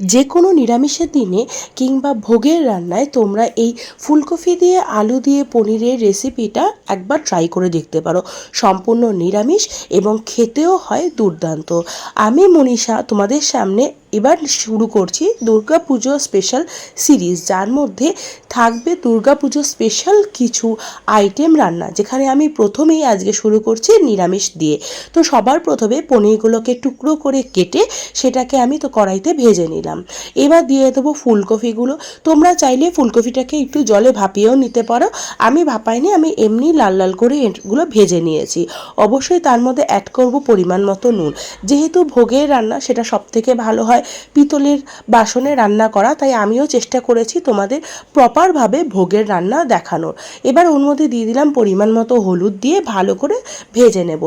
যে কোনো নিরামিষের দিনে কিংবা ভোগের রান্নায় তোমরা এই ফুলকপি দিয়ে আলু দিয়ে পনিরের রেসিপিটা একবার ট্রাই করে দেখতে পারো। সম্পূর্ণ নিরামিষ এবং খেতেও হয় দুর্দান্ত। আমি মনীষা, তোমাদের সামনে এবার শুরু করছি দুর্গাপুজো স্পেশাল সিরিজ যার মধ্যে থাকবে দুর্গাপুজো স্পেশাল কিছু আইটেম রান্না, যেখানে আমি প্রথমেই আজকে শুরু করছি নিরামিষ দিয়ে। তো সবার প্রথমে পনিরগুলোকে টুকরো করে কেটে সেটাকে আমি তো কড়াইতে ভেজে নিলাম। এবার দিয়ে দেবো ফুলকপিগুলো। তোমরা চাইলে ফুলকপিটাকে একটু জলে ভাপিয়েও নিতে পারো। আমি ভাপাইনি, আমি এমনি লাল লাল করে এগুলো ভেজে নিয়েছি। অবশ্যই তার মধ্যে অ্যাড করব পরিমাণ মতো নুন। যেহেতু ভোগের রান্না, সেটা সব থেকে ভালো হয়। পিতলের বাসনে রান্না করা, তাই আমিও চেষ্টা করেছি তোমাদের প্রপারভাবে ভোগের রান্না দেখানোর। এবার ওর মধ্যে দিয়ে দিলাম পরিমাণ মতো হলুদ দিয়ে ভালো করে ভেজে নেব।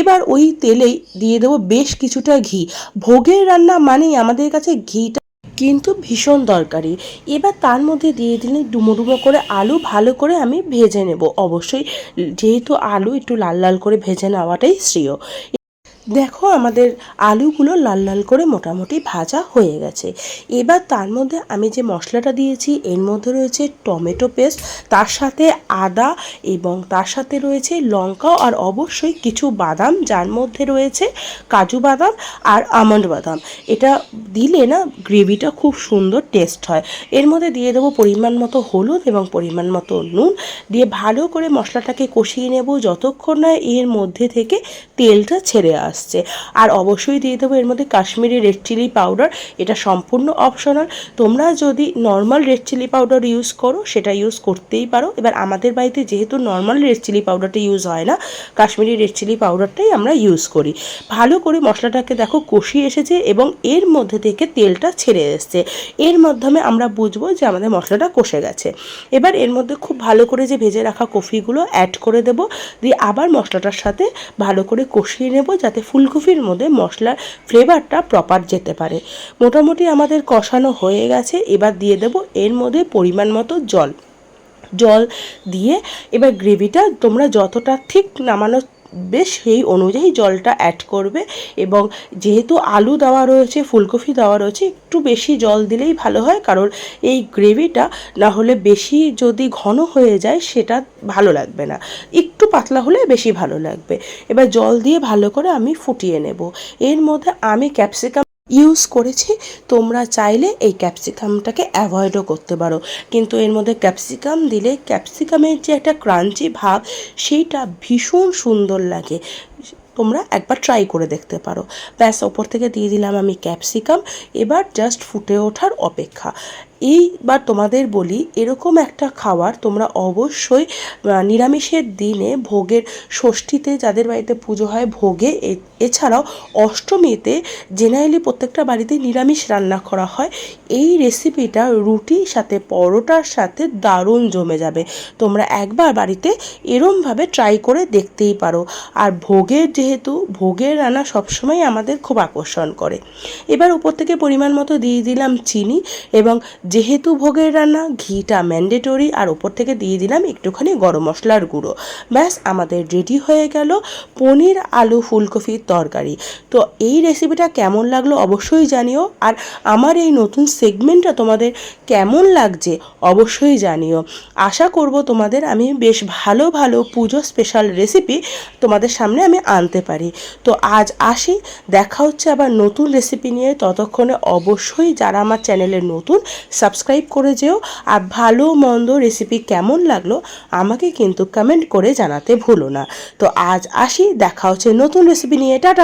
এবার ওই তেলেই দিয়ে দেবো বেশ কিছুটা ঘি। ভোগের রান্না মানেই আমাদের কাছে ঘিটা কিন্তু ভীষণ দরকারি। এবার তার মধ্যে দিয়ে দিলে ডুমো ডুমো করে আলু ভালো করে আমি ভেজে নেব। অবশ্যই যেহেতু আলু একটু লাল লাল করে ভেজে নেওয়াটাই শ্রেয়। দেখো আমাদের আলুগুলো লাল লাল করে মোটামুটি ভাজা হয়ে গেছে। এবার তার মধ্যে আমি যে মশলাটা দিয়েছি, এর মধ্যে রয়েছে টমেটো পেস্ট, তার সাথে আদা এবং তার সাথে রয়েছে লঙ্কা আর অবশ্যই কিছু বাদাম, যার মধ্যে রয়েছে কাজু বাদাম আর আমন্ড বাদাম। এটা দিলে না গ্রেভিটা খুব সুন্দর টেস্ট হয়। এর মধ্যে দিয়ে দেবো পরিমাণ মতো হলুদ এবং পরিমাণ মতো নুন। দিয়ে ভালো করে মশলাটাকে কষিয়ে নেব, যতক্ষণ না এর মধ্যে থেকে তেলটা ছেড়ে আসছে। আর অবশ্যই দিয়ে দেবো, এর মধ্যে কাশ্মীরি রেড চিলি পাউডার এটা সম্পূর্ণ অপশনাল তোমরা যদি normal red chilli powder use করো, সেটা ইউজ করতেই পারো। এবার আমাদের বাড়িতে যেহেতু নর্মাল রেড চিলি পাউডারটা ইউজ হয় না, কাশ্মীরি রেড চিলি পাউডারটাই আমরা ইউজ করি। ভালো করে মশলাটাকে দেখো কষিয়ে এসেছে এবং এর মধ্যে থেকে তেলটা ছেড়ে এসছে। এর মাধ্যমে আমরা বুঝব যে আমাদের মশলাটা কষে গেছে। এবার এর মধ্যে খুব ভালো করে যে ভেজে রাখা কফিগুলো অ্যাড করে দেব। দিয়ে আবার মশলাটার সাথে ভালো করে কষিয়ে নেব, যাতে ফুলকপির মধ্যে মশলার ফ্লেভারটা প্রপার যেতে পারে। মোটামুটি আমাদের কষানো হয়ে গেছে, এবার দিয়ে দেব এর মধ্যে পরিমাণ মতো জল। জল দিয়ে এবার গ্রেভিটা তোমরা যতটা ঠিক নামানো বেশ সেই অনুযায়ী জলটা অ্যাড করবে এবং যেহেতু আলু দেওয়া রয়েছে, ফুলকপি দেওয়া রয়েছে, একটু বেশি জল দিলেই ভালো হয়। কারণ এই গ্রেভিটা না হলে বেশি যদি ঘন হয়ে যায়, সেটা ভালো লাগবে না। একটু পাতলা হলে বেশি ভালো লাগবে। এবার জল দিয়ে ভালো করে আমি ফুটিয়ে নেব। এর মধ্যে আমি ক্যাপসিকাম ইউজ করেছি, তোমরা চাইলে এই ক্যাপসিকামটাকে অ্যাভয়েডও করতে পারো। কিন্তু এর মধ্যে ক্যাপসিকাম দিলে ক্যাপসিকামের যে একটা ক্রাঞ্চি ভাব, সেইটা ভীষণ সুন্দর লাগে। তোমরা একবার ট্রাই করে দেখতে পারো। ব্যাস, ওপর থেকে দিয়ে দিলাম আমি ক্যাপসিকাম এবার জাস্ট ফুটে ওঠার অপেক্ষা। এইবার তোমাদের বলি, এরকম একটা খাবার তোমরা অবশ্যই নিরামিষের দিনে ভোগের ষষ্ঠীতে যাদের বাড়িতে পুজো হয়, ভোগে এছাড়াও অষ্টমীতে জেনারেলি প্রত্যেকটা বাড়িতে নিরামিষ রান্না করা হয়। এই রেসিপিটা রুটির সাথে, পরোটার সাথে দারুণ জমে যাবে। তোমরা একবার বাড়িতে এরমভাবে ট্রাই করে দেখতেই পারো। আর ভোগের যেহেতু, ভোগের রান্না সবসময় আমাদের খুব আকর্ষণ করে। এবার উপর থেকে পরিমাণ মতো দিয়ে দিলাম চিনি এবং যেহেতু ভোগের রান্না, ঘিটা ম্যান্ডেটরি আর ওপর থেকে দিয়ে দিলাম একটুখানি গরম মশলার গুঁড়ো। ব্যাস, আমাদের রেডি হয়ে গেল পনির আলু ফুলকপির তরকারি। তো এই রেসিপিটা কেমন লাগল অবশ্যই জানিও, আর আমার এই নতুন সেগমেন্টটা তোমাদের কেমন লাগছে অবশ্যই জানিও। আশা করব তোমাদের আমি বেশ ভালো ভালো পুজো স্পেশাল রেসিপি তোমাদের সামনে আমি আনতে পারি। তো আজ আসি, দেখা হচ্ছে আবার নতুন রেসিপি নিয়ে। ততক্ষণে অবশ্যই যারা আমার চ্যানেলে নতুন সাবস্ক্রাইব করে যেও আর ভালো মন্দ রেসিপি কেমন লাগল আমাকে কিন্তু কমেন্ট করে জানাতে ভুলো না। তো আজ আসি, দেখা হচ্ছে নতুন রেসিপি নিয়ে। টাটা!